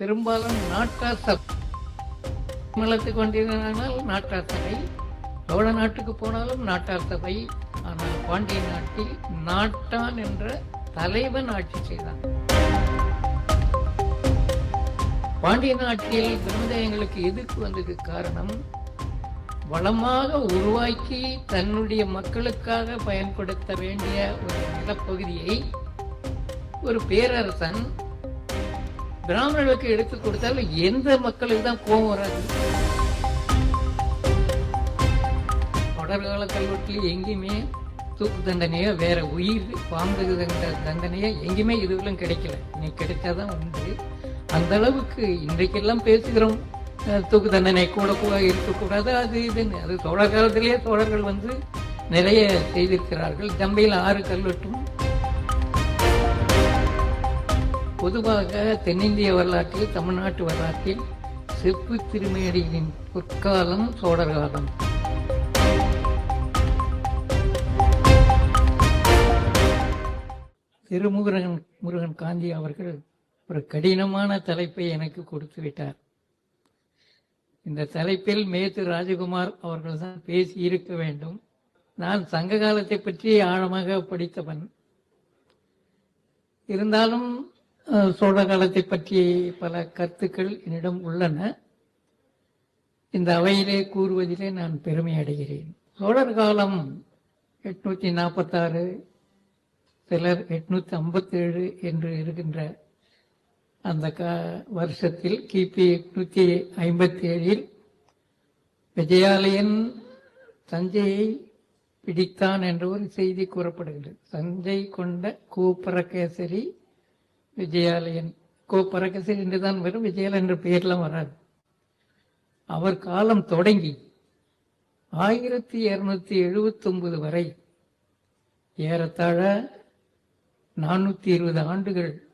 பெரும்பாலும் நாட்டார் சபை தமிழத்துக்கு நாட்டார் சபை சோழ நாட்டுக்கு போனாலும் நாட்டார் சபை ஆனால் பாண்டிய நாட்டில் நாட்டான் என்ற தலைவன் ஆட்சி செய்தான். பாண்டிய நாட்டில் பிரம்மதேயங்களுக்கு எதிர்ப்பு வந்ததுக்கு காரணம் வளமாக உருவாக்கி தன்னுடைய மக்களுக்காக பயன்படுத்த வேண்டிய ஒரு நிலப்பகுதியை ஒரு பேரரசன் பிராமணர்களுக்கு எடுத்து கொடுத்தாலும் எந்த மக்களுக்கு தான் கோபம் வராது. தொடர்கால கல்வெட்டுல எங்கேயுமே தூக்கு தண்டனையோ வேற உயிர் பாம்பு தண்டனையோ எங்கேயுமே இதுவரையும் கிடைக்கல. நீ கிடைச்சாதான் உண்டு. அந்த அளவுக்கு இன்றைக்கெல்லாம் பேசுகிறோம். தூக்கு தண்டனை கூட கூட இருக்கக்கூடாது. அது இதுன்னு. அது தொடர் காலத்திலேயே தோழர்கள் வந்து நிறைய செய்திருக்கிறார்கள். ஜம்பையில் ஆறு கல்வெட்டும் பொதுவாக தென்னிந்திய வரலாற்றில் தமிழ்நாட்டு வரலாற்றில் செப்பு திருமேடியின் பொற்காலம் சோழர் காலம். திருமுருகன் முருகன் காந்தி அவர்கள் ஒரு கடினமான தலைப்பை எனக்கு கொடுத்து விட்டார். இந்த தலைப்பில் மேத்து ராஜகுமார் அவர்கள் தான் பேசி இருக்க வேண்டும். நான் சங்க காலத்தை பற்றி ஆழமாக படித்தவன். இருந்தாலும் சோழ காலத்தை பற்றி பல கருத்துக்கள் என்னிடம் உள்ளன. இந்த அவையிலே கூறுவதிலே நான் பெருமை அடைகிறேன். சோழர் காலம் எட்நூத்தி நாற்பத்தாறு சிலர் எட்நூத்தி ஐம்பத்தேழு என்று இருக்கின்ற அந்த க வருஷத்தில் கிபி எட்நூத்தி ஐம்பத்தி ஏழில் விஜயாலயன் தஞ்சையை பிடித்தான் என்ற ஒரு செய்தி கூறப்படுகிறது. தஞ்சை கொண்ட கோப்பரகேசரி விஜயாலயன். கோப்பரகேசரி என்றுதான் வரும் விஜயாலயன் என்ற பெயர்லாம் வராது. அவர் காலம் தொடங்கி ஆயிரத்தி இருநூத்தி எழுபத்தி ஒன்பது வரை ஏறத்தாழ நானூத்தி இருபது ஆண்டுகள்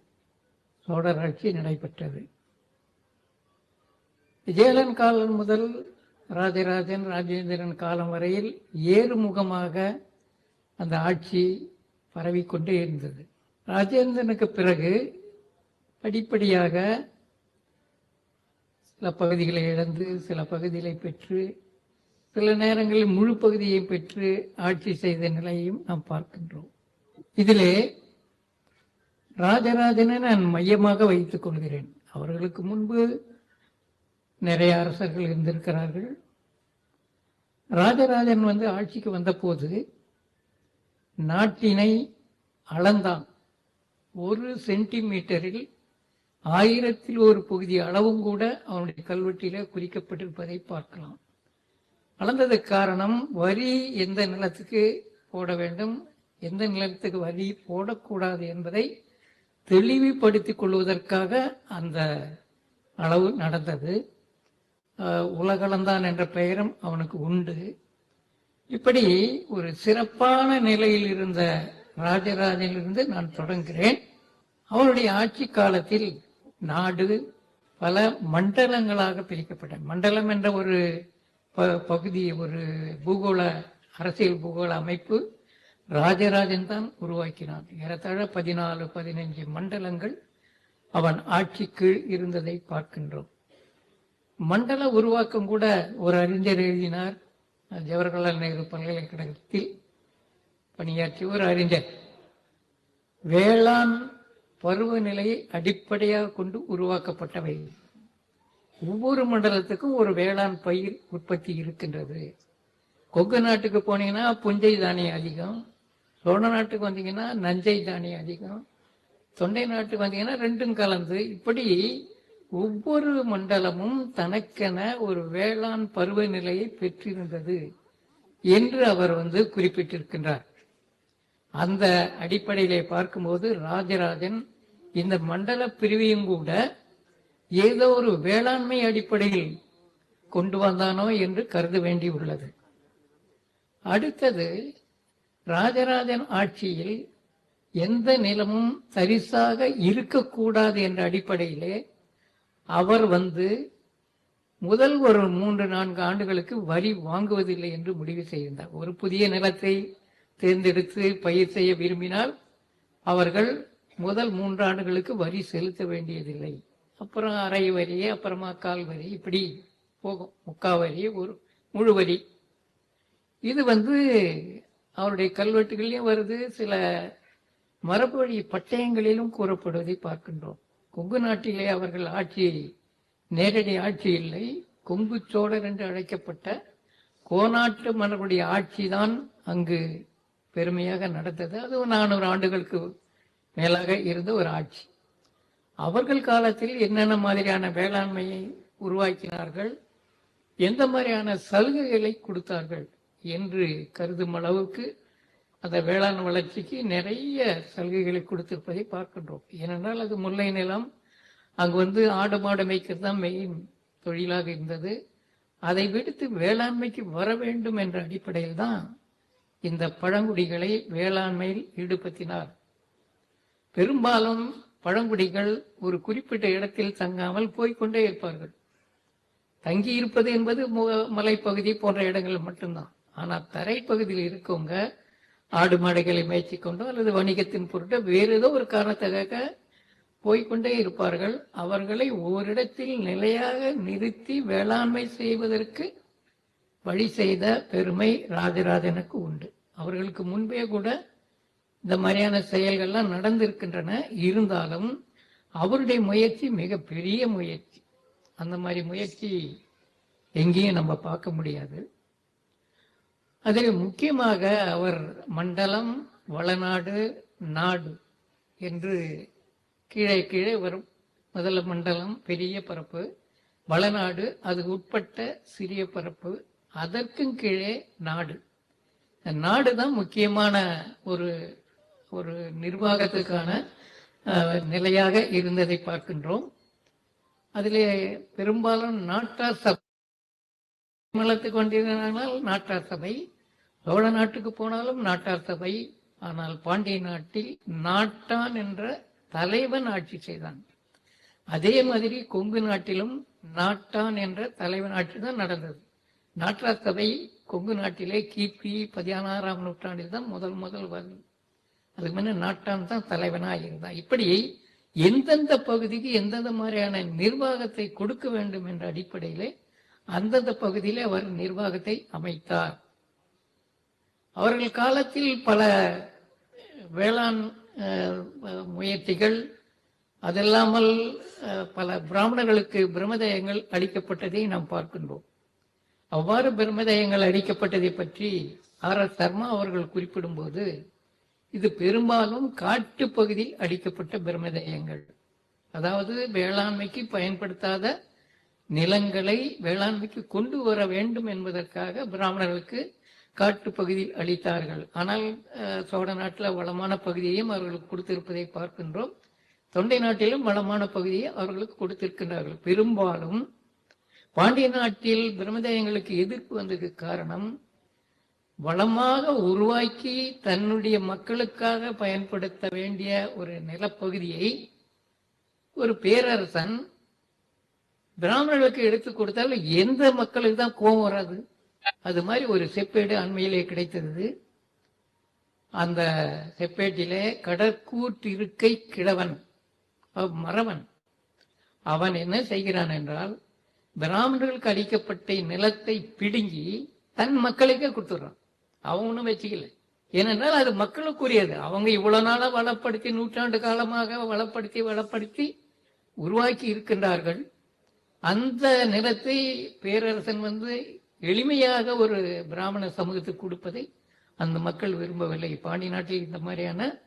சோழர் ஆட்சி நடைபெற்றது. விஜயலன் காலம் முதல் ராஜராஜன் ராஜேந்திரன் காலம் வரையில் ஏறுமுகமாக அந்த ஆட்சி பரவிக்கொண்டே இருந்தது. ராஜேந்திரனுக்கு பிறகு படிப்படியாக சில பகுதிகளை இழந்து சில பகுதிகளை பெற்று சில நேரங்களில் முழு பகுதியை பெற்று ஆட்சி செய்த நிலையையும் நாம் பார்க்கின்றோம். இதிலே ராஜராஜனை நான் மையமாக வைத்துக் கொள்கிறேன். அவர்களுக்கு முன்பு நிறைய அரசர்கள் இருந்திருக்கிறார்கள். ராஜராஜன் வந்து ஆட்சிக்கு வந்தபோது நாட்டினை அளந்தான். ஒரு சென்டிமீட்டரில் ஆயிரத்தில் ஒரு பகுதி அளவும் கூட அவனுடைய கல்வெட்டில குறிக்கப்பட்டிருப்பதை பார்க்கலாம். அளந்தது காரணம் வரி எந்த நிலத்துக்கு போட வேண்டும் எந்த நிலத்துக்கு வரி போடக்கூடாது என்பதை தெளிவுபடுத்திக் கொள்வதற்காக அந்த அளவு நடந்தது. உலகளந்தான் என்ற பெயரும் அவனுக்கு உண்டு. இப்படி ஒரு சிறப்பான நிலையில் இருந்த ராஜராஜனிலிருந்து நான் தொடங்குகிறேன். அவருடைய ஆட்சி காலத்தில் நாடு பல மண்டலங்களாக பிரிக்கப்பட்ட மண்டலம் என்ற ஒரு ப- பகுதி ஒரு பூகோள அரசியல் பூகோள அமைப்பு ராஜராஜன் தான் உருவாக்கினான். ஏறத்தாழ பதினாலு பதினைஞ்சு மண்டலங்கள் அவன் ஆட்சி கீழ் இருந்ததை பார்க்கின்றோம். மண்டல உருவாக்கம் கூட ஒரு அறிஞர் எழுதினார் ஜவஹர்லால் நேரு பல்கலைக்கழகத்தில். பணியாற்றி ஒரு அறிஞர். வேளாண் பருவநிலையை அடிப்படையாக கொண்டு உருவாக்கப்பட்டவை. ஒவ்வொரு மண்டலத்துக்கும் ஒரு வேளாண் பயிர் உற்பத்தி இருக்கின்றது. கொங்கு நாட்டுக்கு போனீங்கன்னா புஞ்சை தானியம் அதிகம். சோழ நாட்டுக்கு வந்தீங்கன்னா நஞ்சை தானியம் அதிகம். தொண்டை நாட்டுக்கு வந்தீங்கன்னா ரெண்டும் கலந்து இப்படி ஒவ்வொரு மண்டலமும் தனக்கென ஒரு வேளாண் பருவநிலையை பெற்றிருந்தது என்று அவர் வந்து குறிப்பிட்டிருக்கின்றார். அந்த அடிப்படையிலே பார்க்கும்போது ராஜராஜன் இந்த மண்டல பிரிவையும் கூட ஏதோ ஒரு வேளாண்மை அடிப்படையில் கொண்டு வந்தானோ என்று கருத வேண்டியுள்ளது. அடுத்தது ராஜராஜன் ஆட்சியில் எந்த நிலமும் தரிசாக இருக்கக்கூடாது என்ற அடிப்படையிலே அவர் வந்து முதல் ஒரு மூன்று நான்கு ஆண்டுகளுக்கு வரி வாங்குவதில்லை என்று முடிவு செய்திருந்தார் ஒரு புதிய நிலத்தை தேர்ந்தெடுத்து பயிர் செய்ய விரும்பினால் அவர்கள் முதல் மூன்று ஆண்டுகளுக்கு வரி செலுத்த வேண்டியதில்லை. அப்புறம் அரை வரி அப்புறமா கால் வரி இப்படி போகும். முக்கா வரி ஒரு முழு வரி. இது வந்து அவருடைய கல்வெட்டுகள்லையும் வருது. சில மரபுவழி பட்டயங்களிலும் கூறப்படுவதை பார்க்கின்றோம். கொங்கு நாட்டிலே அவர்கள் ஆட்சி நேரடி ஆட்சி இல்லை. கொங்கு சோழர் என்று அழைக்கப்பட்ட கோநாட்டு மன்னருடைய ஆட்சி தான் அங்கு பெருமையாக நடந்தது. அது நானூறு ஆண்டுகளுக்கு மேலாக இருந்த ஒரு ஆட்சி. அவர்கள் காலத்தில் என்னென்ன மாதிரியான வேளாண்மையை உருவாக்கினார்கள்? எந்த மாதிரியான சலுகைகளை கொடுத்தார்கள் என்று கருதும் அளவுக்கு அந்த வேளாண் வளர்ச்சிக்கு நிறைய சலுகைகளை கொடுத்திருப்பதை பார்க்கின்றோம். ஏனென்றால் அது முல்லை நிலம் அங்கு வந்து ஆடு மாடு மேய்க்கிறது தான் மெயின் தொழிலாக இருந்தது. அதை விடுத்து வேளாண்மைக்கு வர வேண்டும் என்ற அடிப்படையில் தான் இந்த பழங்குடிகளை வேளாண்மையில் ஈடுபடுத்தினார். பெரும்பாலும் பழங்குடிகள் ஒரு குறிப்பிட்ட இடத்தில் தங்காமல் போய்க்கொண்டே இருப்பார்கள். தங்கி இருப்பது என்பது மலைப்பகுதி போன்ற இடங்கள் மட்டும்தான். ஆனால் தரைப்பகுதியில் இருக்கவங்க ஆடு மாடுகளை மேய்ச்சிக்கொண்டோ அல்லது வணிகத்தின் பொருட்டோ வேறு ஏதோ ஒரு காரணத்துக்காக போய்க்கொண்டே இருப்பார்கள். அவர்களை ஓரிடத்தில் நிலையாக நிறுத்தி வேளாண்மை செய்வதற்கு வழி செய்த பெருமை ராஜராஜனுக்கு உண்டு. அவர்களுக்கு முன்பே கூட இந்த மாதிரியான செயல்கள்லாம் நடந்திருக்கின்றன. இருந்தாலும் அவருடைய முயற்சி மிக பெரிய முயற்சி. அந்த மாதிரி முயற்சி எங்கேயும் நம்ம பார்க்க முடியாது. அதில் முக்கியமாக அவர் மண்டலம் வளநாடு நாடு என்று கீழே கீழே வரும். முதல்ல மண்டலம் பெரிய பரப்பு வளநாடு அது உட்பட்ட சிறிய பரப்பு அதற்கும் கீழே நாடு. நாடுதான் நாடு தான் முக்கியமான ஒரு ஒரு நிர்வாகத்துக்கான நிலையாக இருந்ததை பார்க்கின்றோம். அதிலே பெரும்பாலும் நாட்டார் சபை மலத்துக்கு கொண்டிருந்தால் நாட்டார் சபை சோழ நாட்டுக்கு போனாலும் நாட்டார் சபை ஆனால் பாண்டிய நாட்டில் நாட்டான் என்ற தலைவன் ஆட்சி செய்தான். அதே மாதிரி கொங்கு நாட்டிலும் நாட்டான் என்ற தலைவன் ஆட்சி தான் நடந்தது. நாட்டார் சபை கொங்கு நாட்டிலே கிபி பதினாறாம் நூற்றாண்டில் தான் முதல் முதல் வரும் அதுக்கு முன்ன நாட்டான் தான் தலைவனாக இருந்தான். இப்படி எந்தெந்த பகுதிக்கு எந்தெந்த மாதிரியான நிர்வாகத்தை கொடுக்க வேண்டும் என்ற அடிப்படையிலே அந்தந்த பகுதியிலே அவர் நிர்வாகத்தை அமைத்தார். அவர்கள் காலத்தில் பல வேளாண் முயற்சிகள் அதல்லாமல் பல பிராமணர்களுக்கு பிரம்மதயங்கள் அளிக்கப்பட்டதை நாம் பார்க்கின்றோம். அவ்வாறு பிரம்மதயங்கள் அடிக்கப்பட்டதை பற்றி ஆர் எஸ் சர்மா அவர்கள் குறிப்பிடும்போது இது பெரும்பாலும் காட்டு பகுதியில் அடிக்கப்பட்ட பிரம்மதயங்கள். அதாவது வேளாண்மைக்கு பயன்படுத்தாத நிலங்களை வேளாண்மைக்கு கொண்டு வர வேண்டும் என்பதற்காக பிராமணர்களுக்கு காட்டு பகுதியில் அளித்தார்கள். ஆனால் சோழ நாட்டில் வளமான பகுதியையும் அவர்களுக்கு கொடுத்திருப்பதை பார்க்கின்றோம். தொண்டை நாட்டிலும் வளமான பகுதியை அவர்களுக்கு கொடுத்திருக்கின்றார்கள். பெரும்பாலும் பாண்டிய நாட்டில் பிரம்மதேயங்களுக்கு எதிர்ப்பு வந்ததுக்கு காரணம்? வளமாக உருவாக்கி தன்னுடைய மக்களுக்காக பயன்படுத்த வேண்டிய ஒரு நிலப்பகுதியை ஒரு பேரரசன் பிராமணர்களுக்கு எடுத்து கொடுத்தால் எந்த மக்களுக்கு தான் கோபம் வராது. அது மாதிரி ஒரு செப்பேடு அண்மையிலே கிடைத்தது. அந்த செப்பேட்டிலே கடற்கூற்றிருக்கை கிழவன் மறவன். அவன் என்ன செய்கிறான் என்றால் பிராமணர்களுக்கு அளிக்கப்பட்ட நிலத்தை பிடுங்கி தன் மக்களுக்கே கொடுத்துடுறான். அவன் ஒன்றும் வச்சுக்கல. ஏனென்றால் அது மக்களுக்குரியது. அவங்க இவ்வளவு நாளா வளப்படுத்தி நூற்றாண்டு காலமாக வளப்படுத்தி வளப்படுத்தி உருவாக்கி இருக்கின்றார்கள். அந்த நிலத்தை பேரரசன் வந்து எளிமையாக ஒரு பிராமண சமூகத்துக்கு கொடுப்பதை அந்த மக்கள் விரும்பவில்லை. பாண்டி நாட்டில் இந்த மாதிரியான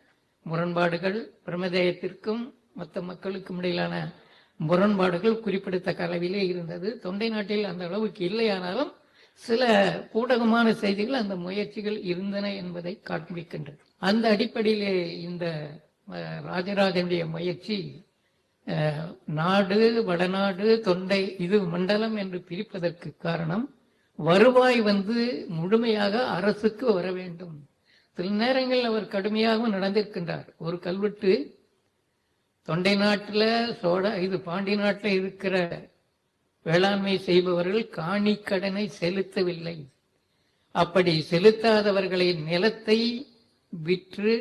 முரண்பாடுகள் பிரமதேயத்திற்கும் மற்ற மக்களுக்கும் இடையிலான முரண்பாடுகள் குறிப்பிடத்தக்க அளவிலே இருந்தது. தொண்டை நாட்டில் அந்த அளவுக்கு இல்லையானாலும் சில ஊடகமான செய்திகள் அந்த முயற்சிகள் இருந்தன என்பதை காண்பிக்கின்றது அந்த அடிப்படையிலே இந்த ராஜராஜனுடைய முயற்சி நாடு வடநாடு தொண்டை இது மண்டலம் என்று பிரிப்பதற்கு காரணம் வருவாய் வந்து முழுமையாக அரசுக்கு வர வேண்டும். சில நேரங்களில் அவர் கடுமையாகவும் நடந்திருக்கின்றார். ஒரு கல்வெட்டு தொண்டை நாட்டில் சோழ இது பாண்டி நாட்டில் இருக்கிற வேளாண்மை செய்பவர்கள் காணி கடனை செலுத்தவில்லை. அப்படி செலுத்தாதவர்களை நிலத்தை விற்று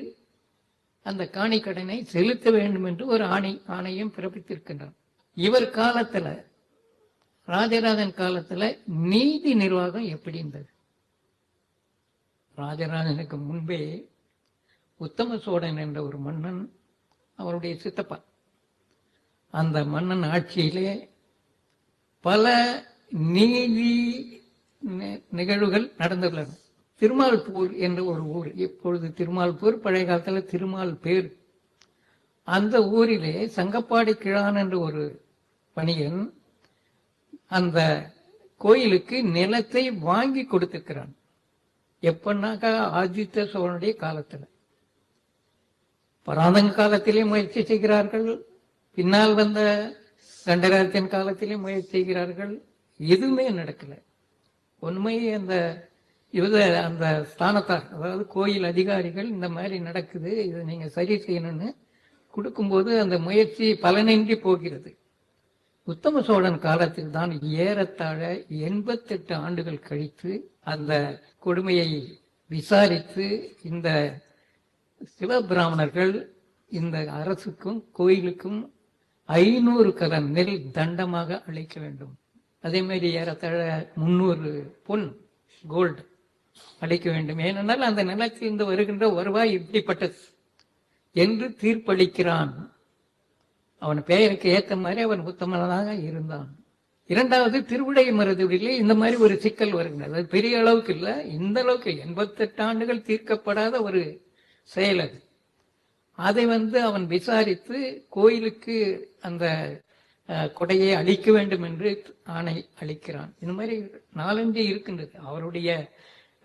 அந்த காணி கடனை செலுத்த வேண்டும் என்று ஒரு ஆணை ஆணையம் பிறப்பித்திருக்கின்றார் இவர் காலத்துல ராஜராஜன் காலத்துல நீதி நிர்வாகம் எப்படி இருந்தது? ராஜராஜனுக்கு முன்பே உத்தம சோழன் என்ற ஒரு மன்னன் அவருடைய சித்தப்பா. அந்த மன்னன் ஆட்சியிலே பல நீதி நிகழ்வுகள் நடந்துள்ளன. திருமால்பூர் என்ற ஒரு ஊர். இப்பொழுது திருமால்பூர் பழைய காலத்தில் திருமால் பேர் அந்த ஊரிலே சங்கப்பாடி கிழான் என்ற ஒரு பணியன் அந்த கோயிலுக்கு நிலத்தை வாங்கி கொடுத்திருக்கிறான். எப்பன்னாக்கா ஆதித்த சோழனுடைய காலத்தில். பராந்தக காலத்திலே முயற்சி செய்கிறார்கள். பின்னால் வந்த கண்டகாரத்தின் காலத்திலே முயற்சி செய்கிறார்கள். எதுவுமே நடக்கலை. உண்மை அந்த இவத அந்த ஸ்தானத்தார் அதாவது கோயில் அதிகாரிகள் இந்த மாதிரி நடக்குது. இதை நீங்கள் சரி செய்யணும்னு கொடுக்கும்போது அந்த முயற்சி பலனின்றி போகிறது. உத்தம சோழன் காலத்தில் தான் ஏறத்தாழ எண்பத்தெட்டு ஆண்டுகள் கழித்து அந்த கொடுமையை விசாரித்து இந்த சிவபிராமணர்கள் இந்த அரசுக்கும் கோயிலுக்கும் ஐநூறு கதம் நெல் தண்டமாக அளிக்க வேண்டும். அதே மாதிரி ஏறத்தாழ முன்னூறு பொன் கோல்டு அளிக்க வேண்டும். ஏனென்றால் அந்த நிலத்திலிருந்து வருகின்ற வருவாய் இப்படிப்பட்டது. என்று தீர்ப்பளிக்கிறான். அவன் பெயருக்கு ஏத்த மாதிரி அவன் உத்தமனாக இருந்தான். இரண்டாவது திருவிடை மருதுவிலே இந்த மாதிரி ஒரு சிக்கல் வருகின்றது. அது பெரிய அளவுக்கு இல்லை. இந்த அளவுக்கு எண்பத்தெட்டு ஆண்டுகள் தீர்க்கப்படாத ஒரு செயல் அது. அதை வந்து அவன் விசாரித்து கோயிலுக்கு அந்த கொடையை அளிக்க வேண்டும் என்று ஆணை அளிக்கிறான். இந்த மாதிரி நாலஞ்சு இருக்கின்றது. அவருடைய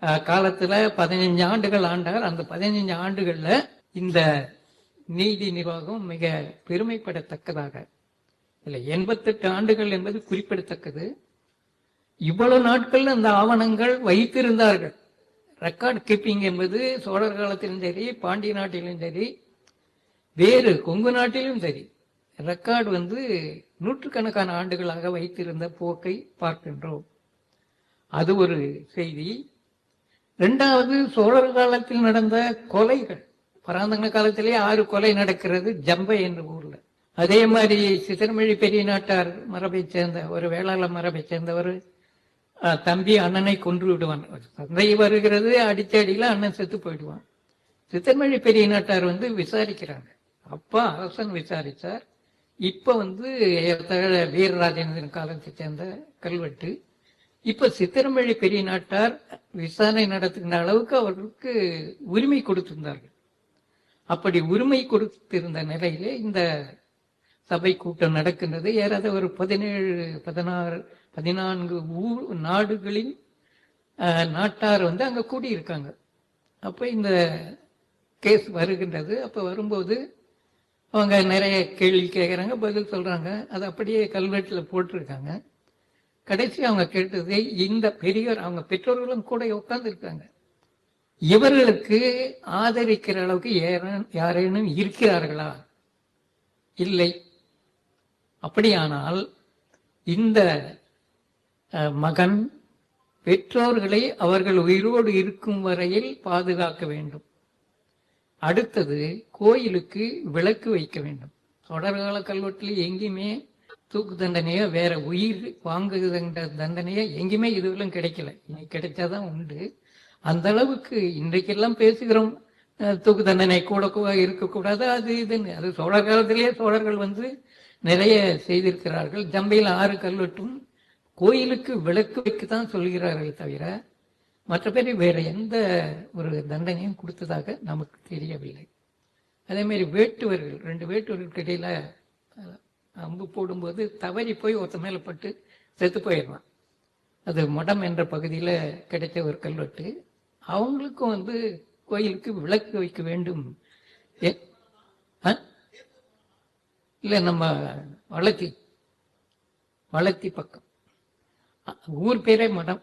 காலத்துல பதினைஞ்சு ஆண்டுகள் ஆண்டார். அந்த பதினைஞ்சு ஆண்டுகள்ல இந்த நீதி நிர்வாகம் மிக பெருமைப்படத்தக்கதாக. இல்லை எண்பத்தெட்டு ஆண்டுகள் என்பது குறிப்பிடத்தக்கது. இவ்வளவு நாட்கள் அந்த ஆவணங்கள் வைத்திருந்தார்கள். ரெக்கார்ட் கீப்பிங் என்பது சோழர் காலத்திலும் சரி பாண்டிய நாட்டிலும் சரி வேறு கொங்கு நாட்டிலும் சரி ரெக்கார்டு வந்து நூற்றுக்கணக்கான ஆண்டுகளாக வைத்திருந்த போக்கை பார்க்கின்றோம். அது ஒரு செய்தி. ரெண்டாவது சோழர் காலத்தில் நடந்த கொலைகள். பராந்தங்க காலத்திலே ஆறு கொலை நடக்கிறது ஜம்பை என்ற ஊர்ல. அதே மாதிரி சிதர்மொழி பெரிய நாட்டார் மரபைச் சேர்ந்த ஒரு வேளாள மரபைச் சேர்ந்தவர் தம்பி அண்ணனை கொன்று விடுவான். சந்தை வருகிறது அடிச்சடியில அண்ணன் செத்து போயிடுவான். சித்தன்மொழி பெரிய நாட்டார் வந்து விசாரிக்கிறாங்க. அப்பா அரசன் விசாரித்தார். இப்போ வந்து ஏறத்தாழ வீரராஜேந்திரன் காலத்தை சேர்ந்த கல்வெட்டு. இப்போ சித்திரமொழி பெரிய நாட்டார் விசாரணை நடத்துகின்ற அளவுக்கு அவர்களுக்கு உரிமை கொடுத்திருந்தார்கள். அப்படி உரிமை கொடுத்திருந்த நிலையிலே இந்த சபை கூட்டம் நடக்கின்றது. ஏறாத ஒரு பதினேழு பதினாறு பதினான்கு ஊர் நாடுகளின் நாட்டார் வந்து அங்கே கூடியிருக்காங்க. அப்போ இந்த கேஸ் வருகின்றது. அப்போ வரும்போது அவங்க நிறைய கேள்வி கேட்குறாங்க பதில் சொல்கிறாங்க அது அப்படியே கல்வெட்டில் போட்டிருக்காங்க. கடைசி அவங்க கேட்டது இந்த பெரியோர் அவங்க பெற்றோர்களும் கூட உட்கார்ந்துருக்காங்க. இவர்களுக்கு ஆதரிக்கிற அளவுக்கு யாரே- யாரேனும் இருக்கிறார்களா? இல்லை. அப்படியானால் இந்த மகன் பெற்றோர்களை அவர்கள் உயிரோடு இருக்கும் வரையில் பாதுகாக்க வேண்டும். அடுத்தது கோயிலுக்கு விளக்கு வைக்க வேண்டும். தொடர்கால கல்வெட்டில் எங்கேயுமே தூக்கு தண்டனையோ வேற உயிர் வாங்குகின்ற தண்டனையோ எங்கேயுமே இதுவெல்லாம் கிடைக்கல. இன்னைக்கு கிடைச்சாதான் உண்டு. அந்த அளவுக்கு இன்றைக்கெல்லாம் பேசுகிறோம். தூக்கு தண்டனை கூட கூட இருக்கக்கூடாது. அது இதுன்னு. அது சோழர் காலத்திலேயே சோழர்கள் வந்து நிறைய செய்திருக்கிறார்கள். ஜம்பையில் ஆறு கல்வெட்டும் கோயிலுக்கு விளக்கு வைக்க தான் சொல்கிறார்கள் தவிர மற்றபடி வேற எந்த ஒரு தண்டனையும் கொடுத்ததாக நமக்கு தெரியவில்லை. அதேமாரி வேட்டுவர்கள் ரெண்டு வேட்டுவர்களுக்கு இடையில அம்பு போடும்போது தவறி போய் ஒருத்த மேலே பட்டு செத்து போயிடுறான். அது மடம் என்ற பகுதியில் கிடைச்ச ஒரு கல்வெட்டு. அவங்களுக்கும் வந்து கோயிலுக்கு விளக்கு வைக்க வேண்டும். இல்லை நம்ம வளர்த்தி வளர்த்தி பக்கம். ஊர் பேரே மடம்.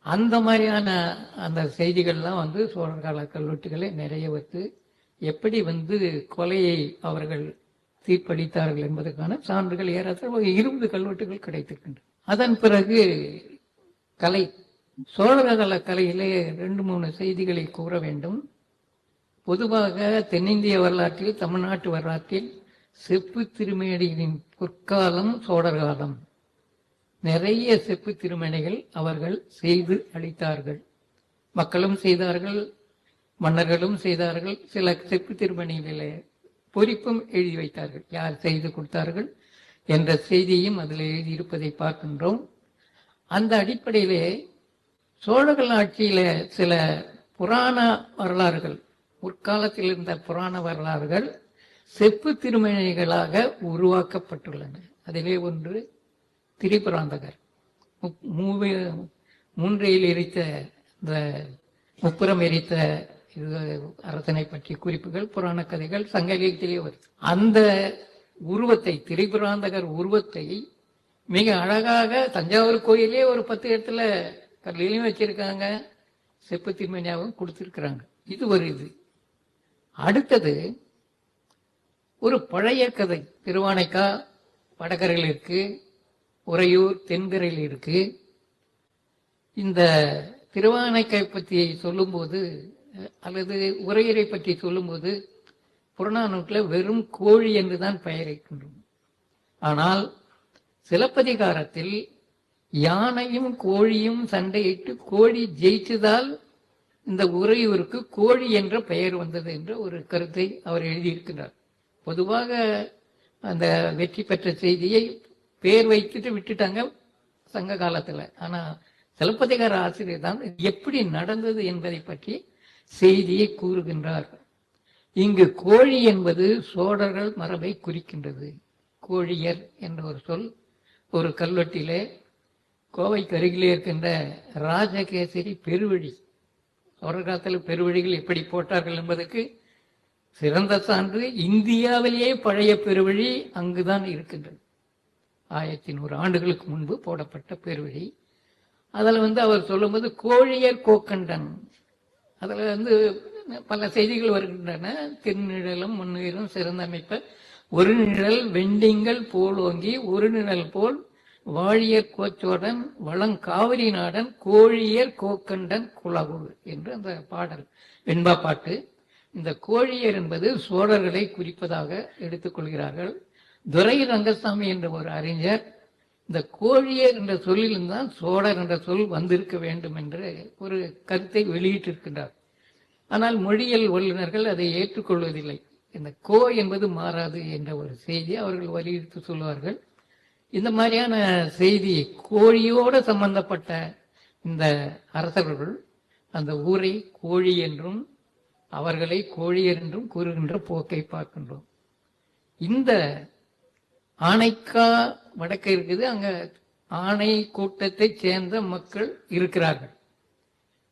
அந்த மாதிரியான அந்த செய்திகள்லாம் வந்து சோழர் கால கல்வெட்டுகளை நிறைய வைத்து எப்படி வந்து கொலையை அவர்கள் தீர்ப்பளித்தார்கள் என்பதற்கான சான்றுகள் ஏறத்தாழ ஒரு இருபது கல்வெட்டுகள் கிடைத்திருக்கின்றன. அதன் பிறகு கலை சோழர்கால கலையிலே ரெண்டு மூணு செய்திகளை கூற வேண்டும். பொதுவாக தென்னிந்திய வரலாற்றில் தமிழ்நாட்டு வரலாற்றில் செப்பு திருமேடியின் பொற்காலம் சோழர் காலம். நிறைய செப்பு திருமணிகள் அவர்கள் செய்து அளித்தார்கள். மக்களும் செய்தார்கள் மன்னர்களும் செய்தார்கள் சில செப்பு திருமணிகளிலே பொறிப்பும் எழுதி வைத்தார்கள். யார் செய்து கொடுத்தார்கள் என்ற செய்தியும் அதில் எழுதியிருப்பதை பார்க்கின்றோம். அந்த அடிப்படையிலே சோழர்கள் ஆட்சியில சில புராண வரலாறுகள் முற்காலத்தில் இருந்த புராண வரலாறுகள் செப்பு திருமணிகளாக உருவாக்கப்பட்டுள்ளன. அதிலே ஒன்று திரிபுராந்தகர். மூவே மூன்றையில் எரித்த இந்த முப்புறம் எரித்த இது அரசனை பற்றிய குறிப்புகள் புராண கதைகள் சங்க இலக்கியத்திலேயே வருது. அந்த உருவத்தை திரிபுராந்தகர் உருவத்தை மிக அழகாக தஞ்சாவூர் கோயிலே ஒரு பத்து இடத்துல கல்லையும் வச்சிருக்காங்க. செப்பு திருமணியாகவும் கொடுத்துருக்குறாங்க. இது ஒரு இது. அடுத்தது ஒரு பழைய கதை. திருவானைக்கா வடகரையில் இருக்கு. உறையூர் தென்கரையில் இருக்கு. இந்த திருவானைக்கை பற்றி சொல்லும்போது அல்லது உறையூரை பற்றி சொல்லும்போது புறநானூற்றில் வெறும் கோழி என்று தான் பெயரிக்கின்றோம் ஆனால் சிலப்பதிகாரத்தில் யானையும் கோழியும் சண்டையிட்டு கோழி ஜெயிச்சதால் இந்த உறையூருக்கு கோழி என்ற பெயர் வந்தது என்ற ஒரு கருத்தை அவர் எழுதியிருக்கிறார். பொதுவாக அந்த வெற்றி பெற்ற செய்தியை பேர் வைத்துட்டு விட்டுட்டாங்க சங்க காலத்துல. ஆனா சிலப்பதிகார ஆசிரியர் தான் இது எப்படி நடந்தது என்பதை பற்றி செய்தியை கூறுகின்றார். இங்கு கோழி என்பது சோழர்கள் மரபை குறிக்கின்றது. கோழியர் என்ற ஒரு சொல் ஒரு கல்வெட்டிலே கோவைக்கு அருகிலே இருக்கின்ற ராஜகேசரி பெருவழி. சோழர் காலத்தில் பெருவழிகள் எப்படி போட்டார்கள் என்பதற்கு சிறந்த சான்று இந்தியாவிலேயே பழைய பெருவழி அங்குதான் இருக்கின்றது. ஆயிரத்தி நூறு ஆண்டுகளுக்கு முன்பு போடப்பட்ட பெருவழி. அதில் வந்து அவர் சொல்லும்போது கோழியர் கோக்கண்டன். அதில் வந்து பல செய்திகள் வருகின்றன. திருநிழலும் முன்னுயிரும் சிறந்த அமைப்ப. ஒரு நிழல் வெண்டிங்கள் போலோங்கி ஒரு நிழல் போல் வாழியர் கோச்சோடன் வளங்காவிரி நாடன் கோழியர் கோக்கண்டன் குலகு என்று அந்த பாடல் வெண்பா பாட்டு. இந்த கோழியர் என்பது சோழர்களை குறிப்பதாக எடுத்துக்கொள்கிறார்கள். துரை ரங்கசாமி என்ற ஒரு அறிஞர் இந்த கோழியர் என்ற சொல்லிலிருந்தான் சோழர் என்ற சொல் வந்திருக்க வேண்டும் என்று ஒரு கருத்தை வெளியிட்டிருக்கின்றார். ஆனால் மொழியியல் வல்லுநர்கள் அதை ஏற்றுக்கொள்வதில்லை. இந்த கோ என்பது மாறாது என்ற ஒரு செய்தி அவர்கள் வலியுறுத்தி சொல்வார்கள் இந்த மாதிரியான செய்தி கோழியோடு சம்பந்தப்பட்ட இந்த அரசர்கள் அந்த ஊரை கோழி என்றும் அவர்களை கோழியர் என்றும் கூறுகின்ற போக்கை பார்க்கின்றோம். இந்த ஆனைக்கா வடக்க இருக்குது அங்க ஆணை கூட்டத்தை சேர்ந்த மக்கள் இருக்கிறார்கள்.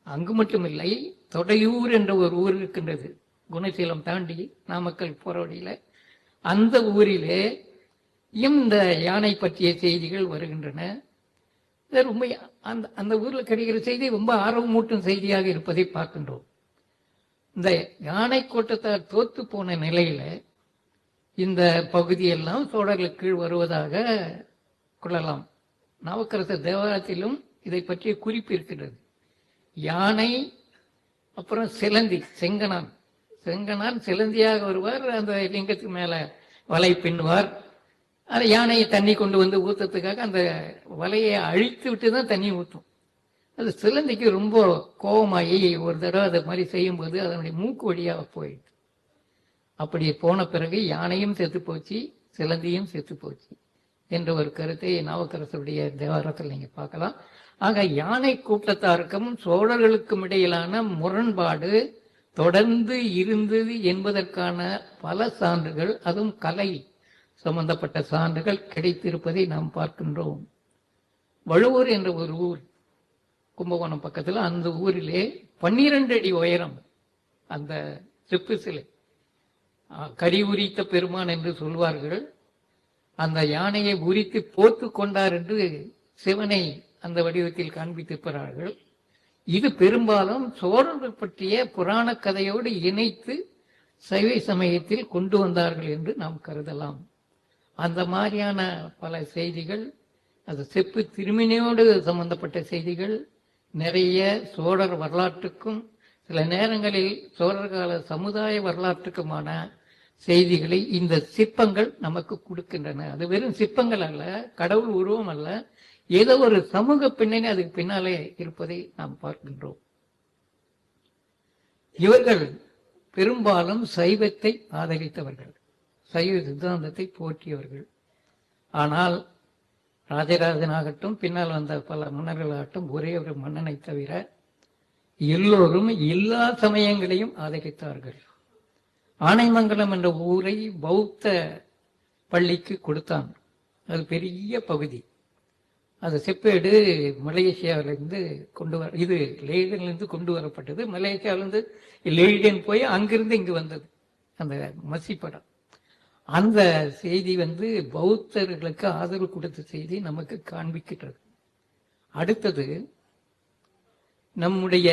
அங்கு மட்டுமில்லை தொடையூர் என்ற ஒரு ஊர் இருக்கின்றது. குணசீலம் தாண்டி நாமக்கல் போற வழியில. அந்த ஊரிலே இந்த யானை பற்றிய செய்திகள் வருகின்றன. ரொம்ப அந்த அந்த ஊரில் கிடைக்கிற செய்தி ரொம்ப ஆர்வமூட்டும் செய்தியாக இருப்பதை பார்க்கின்றோம். இந்த யானை கூட்டத்தால் தோத்து போன நிலையில இந்த பகுதியெல்லாம் சோழர்கள் கீழ் வருவதாக கொள்ளலாம். நவக்கரசர் தேவாரத்திலும் இதை பற்றிய குறிப்பு இருக்கின்றது. யானை அப்புறம் சிலந்தி செங்கனான் செங்கனான் சிலந்தியாக வருவார் அந்த லிங்கத்துக்கு மேலே வலை பின்னுவார். அது யானையை தண்ணி கொண்டு வந்து ஊத்துறதுக்காக அந்த வலையை அழித்து விட்டு தான் தண்ணி ஊற்றும் அது சிலந்திக்கு ரொம்ப கோபமாகி ஒரு தடவை அதை மாதிரி செய்யும்போது அதனுடைய மூக்கு வழியாக போயிடுது. அப்படி போன பிறகு யானையும் செத்து போச்சு சிலந்தியும் செத்து போச்சு என்ற ஒரு கருத்தை நாவுக்கரசருடைய தேவாரத்தில் நீங்க பார்க்கலாம். ஆக யானை கூட்டத்தாருக்கும் சோழர்களுக்கும் இடையிலான முரண்பாடு தொடர்ந்து இருந்தது என்பதற்கான பல சான்றுகள் அதுவும் கலை சம்பந்தப்பட்ட சான்றுகள் கிடைத்திருப்பதை நாம் பார்க்கின்றோம். வழுவூர் என்ற ஒரு ஊர் கும்பகோணம் பக்கத்தில் அந்த ஊரிலே பன்னிரண்டு அடி உயரம் அந்த செப்பு சிலை கரி உரித்த பெருமான் என்று சொல்வார்கள். அந்த யானையை உரித்து போத்து கொண்டார் என்று சிவனை அந்த வடிவத்தில் காண்பித்திருக்கிறார்கள். இது பெரும்பாலும் சோழர்கள் பற்றிய புராண கதையோடு இணைத்து சைவ சமயத்தில் கொண்டு வந்தார்கள் என்று நாம் கருதலாம். அந்த மாதிரியான பல செய்திகள் அது செப்பு திருமணியோடு சம்பந்தப்பட்ட செய்திகள் நிறைய சோழர் வரலாற்றுக்கும் சில நேரங்களில் சோழர் கால சமுதாய வரலாற்றுக்குமான செய்திகளை இந்த சிற்பங்கள் நமக்கு கொடுக்கின்றன. அது வெறும் சிற்பங்கள் அல்ல கடவுள் உருவம் அல்ல. ஏதோ ஒரு சமூக பின்னணி அதுக்கு பின்னாலே இருப்பதை நாம் பார்க்கின்றோம். இவர்கள் பெரும்பாலும் சைவத்தை ஆதரித்தவர்கள். சைவ சித்தாந்தத்தை போற்றியவர்கள். ஆனால் ராஜராஜனாகட்டும் பின்னால் வந்த பல மன்னர்களாகட்டும் ஒரே ஒரு மன்னனை தவிர எல்லோரும் எல்லா சமயங்களையும் ஆதரித்தார்கள். ஆனைமங்கலம் என்ற ஊரை பௌத்த பள்ளிக்கு கொடுத்தான். அது பெரிய பகுதி. அது செப்பேடு மலேசியாவிலிருந்து கொண்டு வர இது லெய்டன்லேருந்து கொண்டு வரப்பட்டது. மலேசியாவிலேருந்து லெய்டன் போய் அங்கிருந்து இங்கு வந்தது. அந்த மசிப்படம் அந்த செய்தி வந்து பௌத்தர்களுக்கு ஆதரவு கொடுத்த செய்தி நமக்கு காண்பிக்கின்றது. அடுத்தது நம்முடைய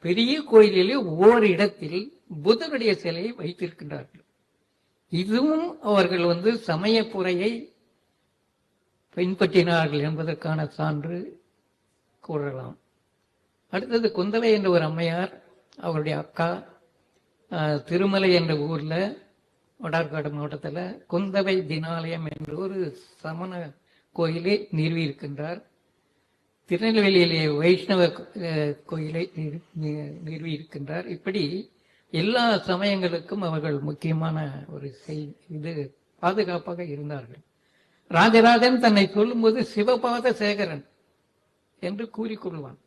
பெரிய கோயிலிலே ஓர் இடத்தில் புதனுடைய சிலையை வைத்திருக்கின்றார்கள். இதுவும் அவர்கள் வந்து சமய புறையை பின்பற்றினார்கள் என்பதற்கான சான்று கூறலாம். அடுத்தது குந்தவை என்ற ஒரு அம்மையார் அவருடைய அக்கா திருமலை என்ற ஊரில் வடார்காடு மாவட்டத்தில் குந்தவை தினாலயம் என்ற ஒரு சமண கோயிலை நிறுவியிருக்கின்றார். திருநெல்வேலியிலே வைஷ்ணவ கோயிலை நிறு- நிறுவியிருக்கின்றார். இப்படி எல்லா சமயங்களுக்கும் அவர்கள் முக்கியமான ஒரு செய் இது பாதுகாப்பாக இருந்தார்கள். ராஜராஜன் தன்னை சொல்லும்போது சிவபாத சேகரன் என்று கூறிக்கொள்வான்.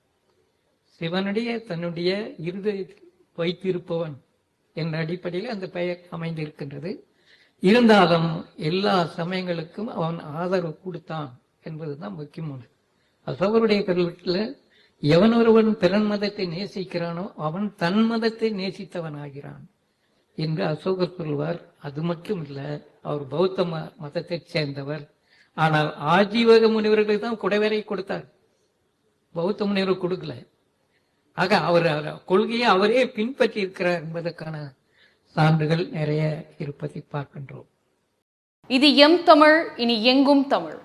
சிவனுடைய தன்னுடைய இருதயத்தில் வைத்திருப்பவன் என்ற அடிப்படையில் அந்த பெயர் அமைந்திருக்கின்றது. இருந்தாலும் எல்லா சமயங்களுக்கும் அவன் ஆதரவு கொடுத்தான் என்பதுதான் முக்கியமானது. அசோகருடைய கல்வெட்டில் எவன் ஒருவன் பிறன் மதத்தை நேசிக்கிறானோ அவன் தன் மதத்தை நேசித்தவன் ஆகிறான் என்று அசோகர் சொல்வார். அது மட்டும் இல்லை அவர் பௌத்த ம- மதத்தைச் சேர்ந்தவர். ஆனால் ஆஜீவக முனிவர்களுக்கு தான் குடைவரை கொடுத்தார். பௌத்த முனிவர் கொடுக்கல. ஆக அவர் அவர் கொள்கையை அவரே பின்பற்றி இருக்கிறார் என்பதற்கான சான்றுகள் நிறைய இருப்பதை பார்க்கின்றோம். இது எம் தமிழ் இனி எங்கும் தமிழ்.